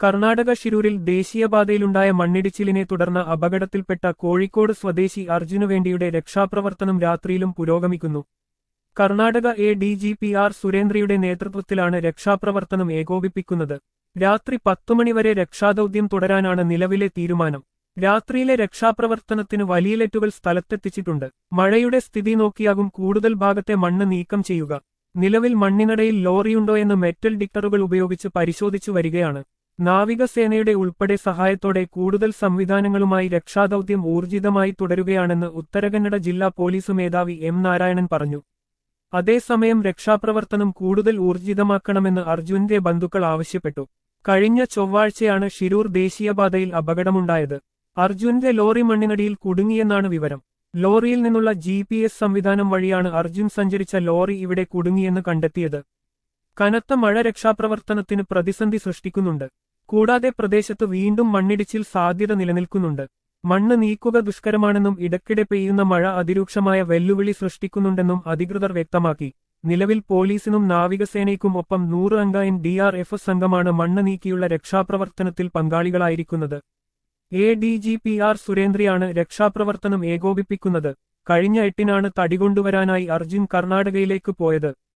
കർണാടക ഷിരൂരിൽ ദേശീയപാതയിലുണ്ടായ മണ്ണിടിച്ചിലിനെ തുടർന്ന് അപകടത്തിൽപ്പെട്ട കോഴിക്കോട് സ്വദേശി അർജുനുവേണ്ടിയുടെ രക്ഷാപ്രവർത്തനം രാത്രിയിലും പുരോഗമിക്കുന്നു. Karnataka A D G P R സുരേന്ദ്രയുടെ നേതൃത്വത്തിലാണ് രക്ഷാപ്രവർത്തനം ഏകോപിപ്പിക്കുന്നത്. രാത്രി പത്തുമണിവരെ രക്ഷാദൌത്യം തുടരാനാണ് നിലവിലെ തീരുമാനം. രാത്രിയിലെ രക്ഷാപ്രവർത്തനത്തിന് വലിയ ലെറ്റുകൾ സ്ഥലത്തെത്തിച്ചിട്ടുണ്ട്. മഴയുടെ സ്ഥിതി നോക്കിയാകും കൂടുതൽ ഭാഗത്തെ മണ്ണ് നീക്കം ചെയ്യുക. നിലവിൽ മണ്ണിനടയിൽ ലോറിയുണ്ടോ എന്ന് മെറ്റൽ ഡിക്ടറുകൾ ഉപയോഗിച്ച് പരിശോധിച്ചു വരികയാണ്. നാവികസേനയുടെ ഉൾപ്പെടെ സഹായത്തോടെ കൂടുതൽ സംവിധാനങ്ങളുമായി രക്ഷാദൌത്യം ഊർജിതമായി തുടരുകയാണെന്ന് ഉത്തരകന്നഡ ജില്ലാ പോലീസ് മേധാവി എം നാരായണൻ പറഞ്ഞു. അതേസമയം രക്ഷാപ്രവർത്തനം കൂടുതൽ ഊർജിതമാക്കണമെന്ന് അർജുന്റെ ബന്ധുക്കൾ ആവശ്യപ്പെട്ടു. കഴിഞ്ഞ ചൊവ്വാഴ്ചയാണ് ഷിരൂർ ദേശീയപാതയിൽ അപകടമുണ്ടായത്. അർജുന്റെ ലോറി മണ്ണിനടിയിൽ കുടുങ്ങിയെന്നാണ് വിവരം. ലോറിയിൽ നിന്നുള്ള ജി സംവിധാനം വഴിയാണ് അർജുൻ സഞ്ചരിച്ച ലോറി ഇവിടെ കുടുങ്ങിയെന്ന് കണ്ടെത്തിയത്. കനത്ത മഴ രക്ഷാപ്രവർത്തനത്തിന് പ്രതിസന്ധി സൃഷ്ടിക്കുന്നുണ്ട്. കൂടാതെ പ്രദേശത്ത് വീണ്ടും മണ്ണിടിച്ചിൽ സാധ്യത നിലനിൽക്കുന്നുണ്ട്. മണ്ണ് നീക്കുക ദുഷ്കരമാണെന്നും ഇടയ്ക്കിടെ പെയ്യുന്ന മഴ അതിരൂക്ഷമായ വെല്ലുവിളി സൃഷ്ടിക്കുന്നുണ്ടെന്നും അധികൃതർ വ്യക്തമാക്കി. നിലവിൽ പോലീസിനും നാവികസേനയ്ക്കും ഒപ്പം നൂറ് അംഗ എൻ ഡി ആർ എഫ് സംഘമാണ് മണ്ണ് നീക്കിയുള്ള രക്ഷാപ്രവർത്തനത്തിൽ പങ്കാളികളായിരിക്കുന്നത്. A D G P R സുരേന്ദ്രയാണ് രക്ഷാപ്രവർത്തനം ഏകോപിപ്പിക്കുന്നത്. കഴിഞ്ഞ എട്ടിനാണ് തടികൊണ്ടുവരാനായി അർജുൻ കർണാടകയിലേക്ക് പോയത്.